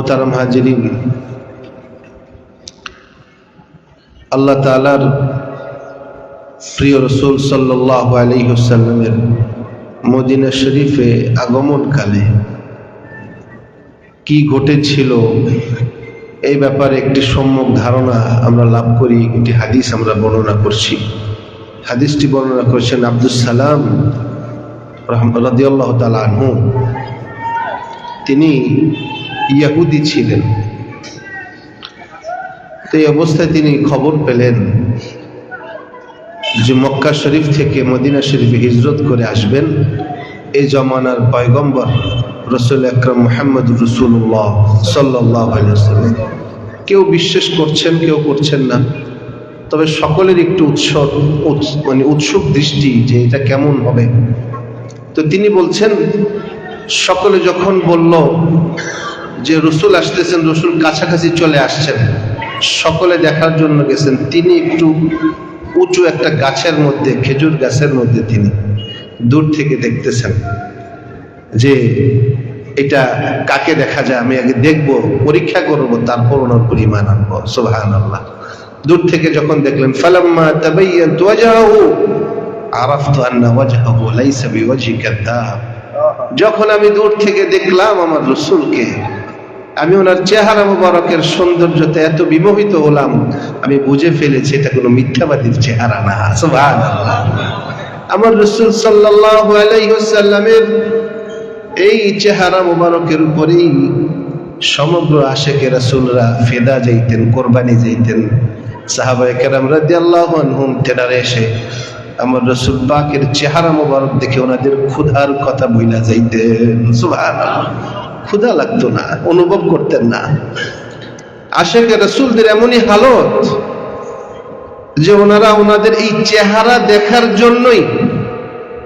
মোহতারাম হাজিরিন, আল্লাহ তালার প্রিয় রসুল সাল্লাহ আলহিহসাল্লামের মদিনা শরীফে আগমনকালে কি ঘটেছিল, এই ব্যাপারে একটি সম্যক ধারণা আমরা লাভ করি, একটি হাদিস আমরা বর্ণনা করছি। হাদিসটি বর্ণনা করেছেন আব্দুল সালাম তালা তিনি ইয়াহুদি ছিলেন। তো এই অবস্থায় তিনি খবর পেলেন যে মক্কা শরীফ থেকে মদিনা শরীফে হিজরত করে আসবেন এই জমানার পয়গম্বর রসুল আকরম মোহাম্মদ রসুল্লাহ সাল্লাহ কেউ বিশ্বাস করছেন, কেউ করছেন না। তবে সকলের একটু উৎসব মানে উৎসুক দৃষ্টি যে এটা কেমন হবে। তো তিনি বলছেন, সকলে যখন বলল যে রসুল আসতেছেন, রসুল কাছাকাছি চলে আসছেন। সকলে দেখার জন্য গেছেন। তিনি একটু উঁচু একটা গাছের মধ্যে, খেজুর গাছের মধ্যে তিনি দূর থেকে দেখতেছেন যে এটা কাকে দেখা যায়। আমি আগে দেখব, পরীক্ষা করব, তারপর ওনার পরিমাণ আনব। সোহান আল্লাহ দূর থেকে যখন দেখলেন, ফালাম্মা তাবাইয়ান ওয়াজাহু আরাফতু আন্না ওয়াজহাহু লাইসা বিওয়াজহি কাযাব যখন আমি দূর থেকে দেখলাম আমার রসুলকে আমি ওনার চেহারা মুবারকের সৌন্দর্যতে এত বিমোহিত হলাম, আমি বুঝে ফেলেছি এটা কোনো মিথ্যাবাদীর চেহারা না। আমার রসুল ওয়াসাল্লামের এই চেহারা মুবারকের উপরেই সমগ্র আশেকে রাসূলরা ফেদা যাইতেন, কোরবানি যাইতেন। সাহাবায়ে কেরাম রাদিয়াল্লাহু আনহুম তেনারে এসে আমার রসুল পাকের চেহারা মোবারক দেখে ওনাদের ক্ষুধার কথা বইলা যাইতেন। সুবহানাল্লাহ। ক্ষুধা লাগতো না, অনুভব করতেন না। আশেকে রসুলদের এমনই হালত যে ওনারা ওনাদের এই চেহারা দেখার জন্যই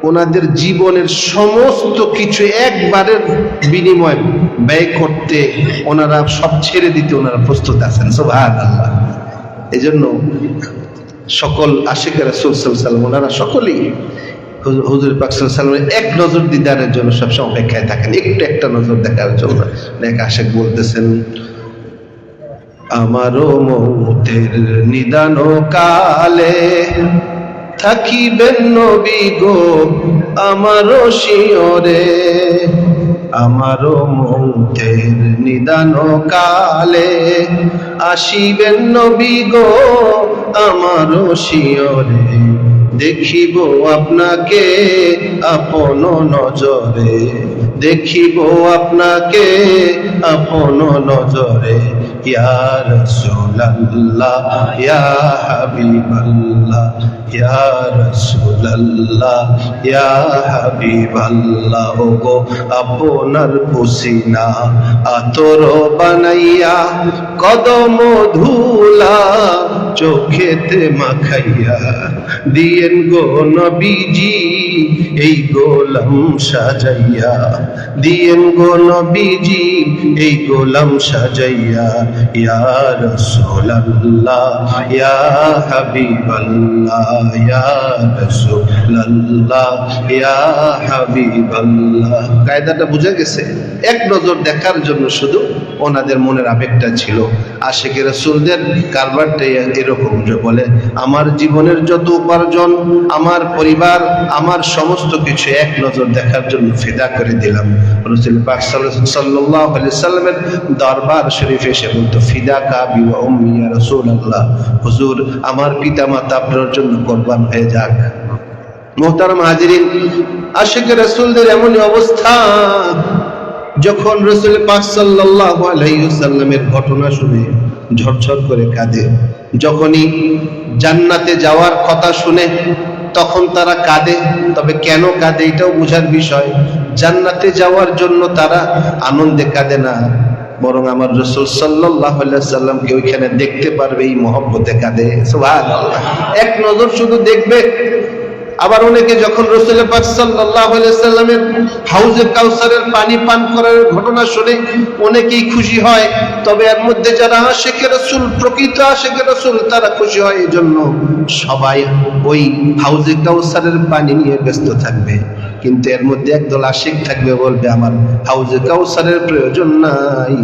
ওনাদের জীবনের সমস্ত কিছু একবারের বিনিময় ব্যয় করতে ওনারা সব ছেড়ে দিতে ওনারা প্রস্তুত আছেন সোভান আল্লাহ এই জন্য সকল আশেকের সাল্লাম ওনারা সকলেই হুজুর পাক সাল্লামের এক নজর দিদারের জন্য সবসময় অপেক্ষায় থাকেন, একটু একটা নজর দেখার জন্য। এক আশেক বলতেছেন, আমারও মৌতের নিদান কালে থাকিবেন নবী গো, আমারও শিওরে আমারও মৌতের নিদান কালে আসিবেন নবী গো, আমারও শিওরে দেখিব আপনাকে আপন নজরে। দেখিব আপনাকে আপন নজরে। ইয়া রাসূলুল্লাহ, ইয়া হাবিবাল্লাহ, ইয়া রাসূলুল্লাহ, ইয়া হাবিবাল্লাহ। ওগো আপনার পুসিনা আতর বানাইয়া কদম ধুলা চোখেতে মাখাইয়া দিয়েন গো নবীজি, এই গোলাম সাজাইয়া। দিয়েন গো নবীজি, এই গোলাম সাজাইয়া। ইয়া রাসূলুল্লাহ, ইয়া হাবিবাল্লাহ, ইয়া রাসূলুল্লাহ, ইয়া হাবিবাল্লাহ। কায়দাটা বুঝে গেছে? এক নজর দেখার জন্য শুধু ওনাদের মনের আবেগটা ছিল। আশেকে রাসূলদের কারবারটাই এরকম যে বলে, আমার জীবনের যত উপার্জন, আমার পরিবার, আমার সমস্ত কিছু এক নজর দেখার জন্য ফিদা করে দিলাম। রসুল পাক সাল্লামের দরবার শরীফে এসে বলতো, ফিদা উম্মি ইয়া হুজুর, আমার পিতা মাতা আপনার জন্য কোরবান হয়ে যাক। মোহতারাম আশিক রাসূলদের এমনই অবস্থা। যখন রসুল পাক সাল্লাল্লাহু আলাইহি সাল্লামের ঘটনা শুনে ঝরঝর করে কাঁদে। যখনই জান্নাতে যাওয়ার কথা শুনে তখন তারা কাঁদে। তবে কেন কাঁদে এটাও বোঝার বিষয়। জান্নাতে যাওয়ার জন্য তারা আনন্দে কাঁদে না। বরং আমার রসুল সাল্লাহ সাল্লামকে ওইখানে দেখতে পারবে, এই মহব্বতে কাঁদে। এক নজর শুধু দেখবে আবার অনেকে যখন রসুল সাল্লামের হাউজে কাউসারের পানি পান করার ঘটনা শুনে অনেকেই খুশি হয়। তবে এর মধ্যে যারা আশেখের রসুল, প্রকৃত আশেখের রসুল, তারা খুশি হয় এই জন্য সবাই ওই হাউজে কাউসারের পানি নিয়ে ব্যস্ত থাকবে। কিন্তু এর মধ্যে একদল আশিক থাকবে বলবে, আমার হাউজে কাউসারের প্রয়োজন নাই।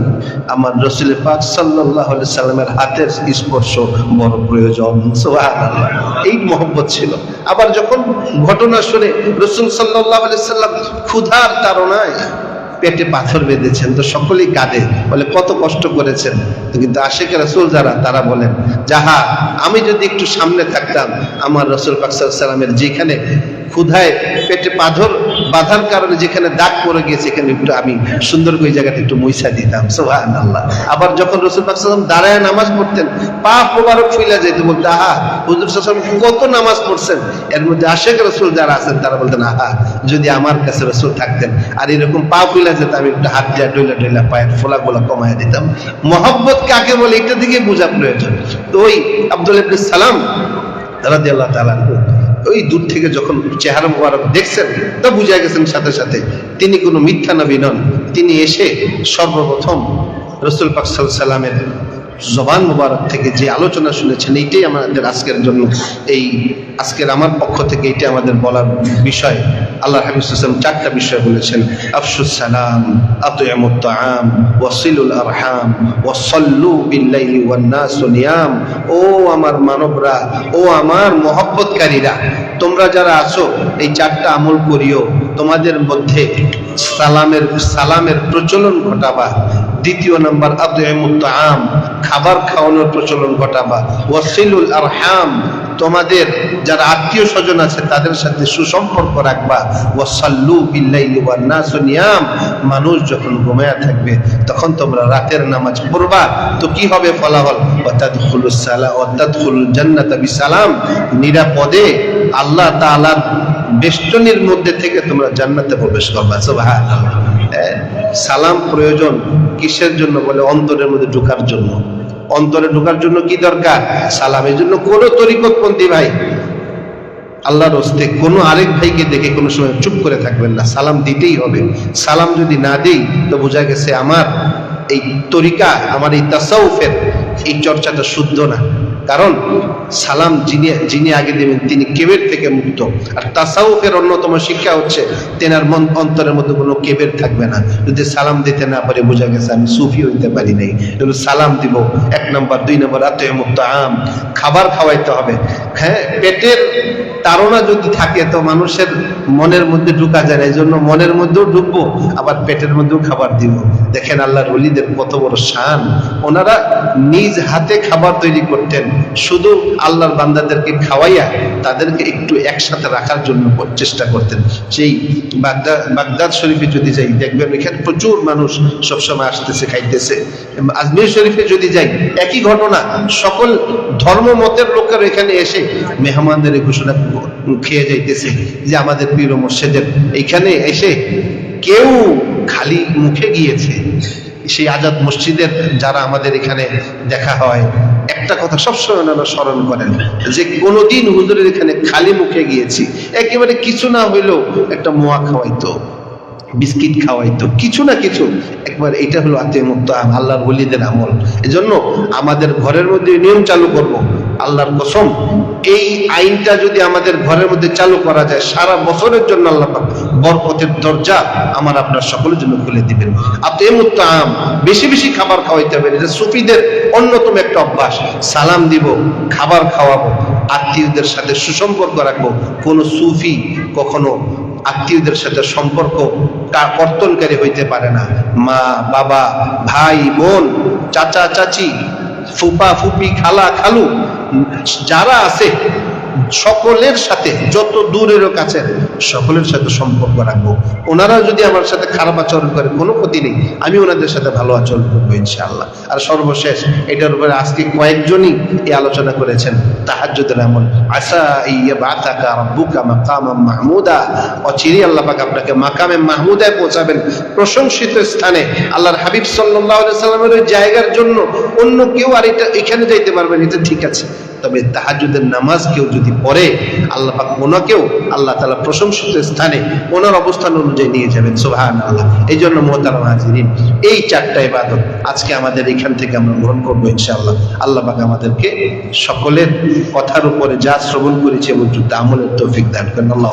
আমার রসুল পাক সাল্লাহ সাল্লামের হাতের স্পর্শ বড় প্রয়োজন। এই মহব্বত ছিল। আবার যখন ঘটনা শুনে রসুল সাল্লাহ সাল্লাম ক্ষুধার তাড়নায় পেটে পাথর বেঁধেছেন, তো সকলেই কাঁদে। বলে, কত কষ্ট করেছেন। কিন্তু আশেখ রসুল যারা, তারা বলেন, যাহা আমি যদি একটু সামনে থাকতাম, আমার রসুল পাকসাল্লামের যেখানে ক্ষুধায় পেটে পাথর বাঁধার কারণে যেখানে দাগ পড়ে গিয়েছে সেখানে একটু আমি সুন্দর করে জায়গাটা একটু মইসা দিতাম। সোহান আল্লাহ আবার যখন রসুল পাকসাল্লাম দাঁড়ায় নামাজ পড়তেন, পা মোবারক ফুইলা যেত বলতে, আহা, হুজুর সাল্লাম কত নামাজ পড়ছেন? এর মধ্যে আশেখ রসুল যারা আছেন, তারা বলতেন, আহা, যদি আমার কাছে রসুল থাকতেন আর এরকম পা ফুইলা যেত, আমি একটু হাত দিয়া ডইলা ডইলা পায়ের ফোলা গোলা কমায় দিতাম। মহব্বত কাকে বলে? এটা দিকে বোঝা প্রয়োজন। তো ওই আব্দুল ইবনে সালাম রাদি আল্লাহ তাআলা ওই দূর থেকে যখন চেহারা মোবারক দেখছেন, তা বুঝা গেছেন সাথে সাথে তিনি কোনো মিথ্যা নবী নন। তিনি এসে সর্বপ্রথম রসুল পাক সাল্লামের জবান মুবারক থেকে যে আলোচনা শুনেছেন, এইটাই আমাদের আজকের জন্য এই, আজকের আমার পক্ষ থেকে এইটা আমাদের বলার বিষয়। আল্লাহ হাবিব হোসেন চারটা বিষয় বলেছেন, আফসুস সালাম আতয়ামুত ওয়াসিলুল আরহাম ওয়াসল্লু বিল্লাইলি ওয়ান নাস নিয়াম। ও আমার মানবরা, ও আমার মহব্বতকারীরা, তোমরা যারা আছো, এই চারটা আমল করিও। তোমাদের মধ্যে সালামের সালামের প্রচলন ঘটাবা। দ্বিতীয় নাম্বার আতয়ামুত আম খাবার খাওয়ানোর প্রচলন ঘটাবা। ওয়াসিলুল আরহাম, তোমাদের যারা আত্মীয় স্বজন আছে, তাদের সাথে সুসম্পর্ক রাখবা। ওয়াসাল্লু নিয়াম, মানুষ যখন ঘুমায়া থাকবে, তখন তোমরা রাতের নামাজ পড়বা। তো কি হবে ফলাফল? ওয়াতাদখুলুল জান্নাতা বিসালাম, নিরাপদে আল্লাহ তাআলার বেষ্টনীর মধ্যে থেকে তোমরা জান্নাতে প্রবেশ করবা হ্যাঁ, সালাম প্রয়োজন কিসের জন্য বলে অন্তরের মধ্যে ঢোকার জন্য। অন্তরে ঢোকার জন্য কি দরকার? সালাম এই জন্য কোনো তরিকতপন্থী ভাই। আল্লাহর হস্তে কোনো আরেক ভাইকে দেখে কোনো সময় চুপ করে থাকবেন না। সালাম দিতেই হবে। সালাম যদি না দিই তো বোঝা গেছে আমার এই তরিকা আমার এই তাসাউফের এই চর্চাটা শুদ্ধ না। কারণ সালাম যিনি যিনি আগে দেবেন, তিনি কেবের থেকে মুক্ত। আর তাসাউফের অন্যতম শিক্ষা হচ্ছে, তেনার মন, অন্তরের মধ্যে কোনো কেবের থাকবে না। যদি সালাম দিতে না পারে, বোঝা গেছে আমি সুফি হইতে পারি নাই। সালাম দিব। এক নম্বর। দুই নম্বর, আত্মীয় মুক্ত আম। খাবার খাওয়াইতে হবে। হ্যাঁ পেটের তাড়না যদি থাকে, তো মানুষের মনের মধ্যে ঢুকা যায় না এই জন্য মনের মধ্যেও ঢুকবো, আবার পেটের মধ্যেও খাবার দিব। দেখেন আল্লাহর ওলিদের কত বড় শান। ওনারা নিজ হাতে খাবার তৈরি করতেন, শুধু আল্লাহর বান্দাদেরকে খাওয়াইয়া তাদেরকে একটু একসাথে রাখার জন্য চেষ্টা করতেন। সেই বাগদাদ বাগদাদ শরীফে যদি যাই, দেখবেন এখানে প্রচুর মানুষ সবসময় আসতেছে, খাইতেছে। আজমির শরীফে যদি যাই, একই ঘটনা, সকল ধর্ম মতের লোকের এখানে এসে মেহমানদের ঘোষণা খেয়ে যাইতেছে যে আমাদের পীর মসজিদের এখানে এসে কেউ খালি মুখে গিয়েছে। সেই আজাদ মসজিদের যারা আমাদের এখানে দেখা হয়, একটা কথা সবসময় ওনারা স্মরণ করেন যে কোনোদিন হুজুরের এখানে খালি মুখে গিয়েছি। একেবারে কিছু না হইলেও একটা মোয়া খাওয়াইতো, বিস্কিট খাওয়াইতো, কিছু না কিছু। একবার এটা হলো আত্মীয় মুক্ত আল্লাহর বলিদের আমল। এজন্য আমাদের ঘরের মধ্যে নিয়ম চালু করব। আল্লাহর কসম, এই আইনটা যদি আমাদের ঘরের মধ্যে চালু করা যায়, সারা বছরের জন্য আল্লাহ বরকতের দরজা আমার আপনার সকলের জন্য খুলে দিবেন। আত্মীয় মুক্ত আম, বেশি বেশি খাবার খাওয়াইতে হবে। এটা সুফিদের অন্যতম একটা অভ্যাস। সালাম দিব, খাবার খাওয়াবো, আত্মীয়দের সাথে সুসম্পর্ক রাখব। কোনো সুফি কখনো আত্মীয়দের সাথে সম্পর্ক কর্তনকারী হইতে পারে না। মা, বাবা, ভাই, বোন, চাচা, চাচি, ফুপা, ফুপি, খালা, খালু যারা আছে সকলের সাথে, যত দূরেরও কাছে সকলের সাথে সম্পর্ক রাখব। ওনারা যদি আমার সাথে খারাপ আচরণ করে, কোনো ক্ষতি নেই। আমি ওনাদের সাথে ভালো আচরণ করব, ইনশাআল্লাহ। আর সর্বশেষ, এটার উপরে আজকে কয়েকজনই এই আলোচনা করেছেন। তাহাজ্জুদের আমল। আসা ইয়া বাতাকা রাব্বুকা মাকামাম মাহমুদা। অচিরে আল্লাহ পাক আপনাকে মাকামে মাহমুদায় পৌঁছাবেন। প্রশংসিত স্থানে আল্লাহর হাবিব আলাইহি সাল্লামের জায়গার জন্য অন্য কেউ আর এটা, এখানে যাইতে পারবেন, এটা ঠিক আছে। তবে তাহাজুদের নামাজ কেউ যদি পড়ে, আল্লাহ পাক ওনাকেও আল্লাহ তালা প্রশংসিত স্থানে ওনার অবস্থান অনুযায়ী নিয়ে যাবেন সোহান আল্লাহ এই জন্য মোহতারাম হাজিরিন, এই চারটা ইবাদত আজকে আমাদের এখান থেকে আমরা গ্রহণ করব ইনশাআল্লাহ। আল্লাহ পাক আমাদেরকে সকলের কথার উপরে যা শ্রবণ করেছে এবং যুদ্ধ আমলের তৌফিক দান করেন। আল্লাহ